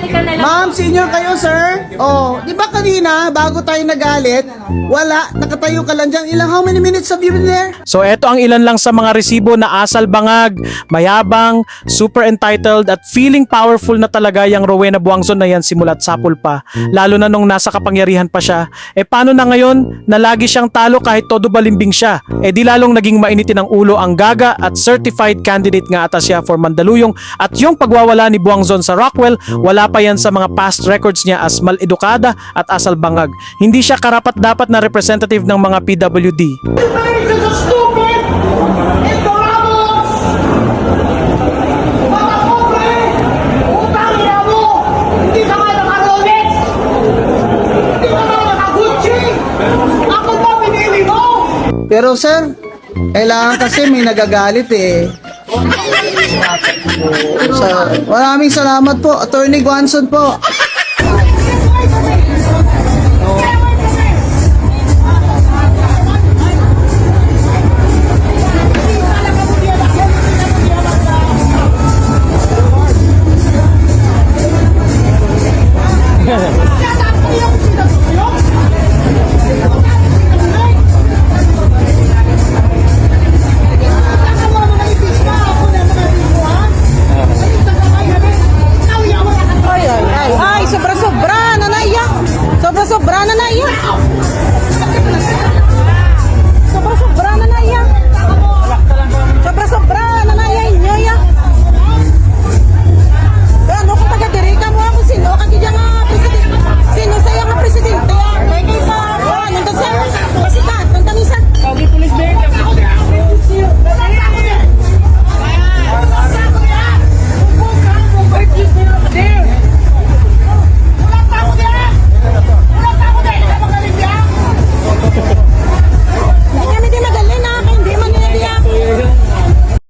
mechanical na lang. Ma'am, senior kayo, sir? Oh, di ba kanina, bago tayo nagalit, wala, nakatayo ka lang dyan. Ilang, how many minutes have you been there? So eto ang ilan lang sa mga resibo na asal bangag, mayabang, super entitled at feeling powerful na talaga yung Rowena Buangzon na yan simula't sapul pa. Lalo na nung nasa kapangyarihan pa siya. Eh paano na ngayon na lagi siyang talo kahit todo balimbing siya? Eh di lalong naging mainitin ng ulo ang gaga at certified candidate nga ata siya for Mandaluyong at yung pagwawala ni Buangzon sa Rockwell, wala yan sa mga past records niya as maledukada at asal bangag. Hindi siya karapat dapat na representative ng mga PWD. Pero sir, kailangan kasi may nagagalit eh. Sa, maraming salamat po, Attorney Guanson po.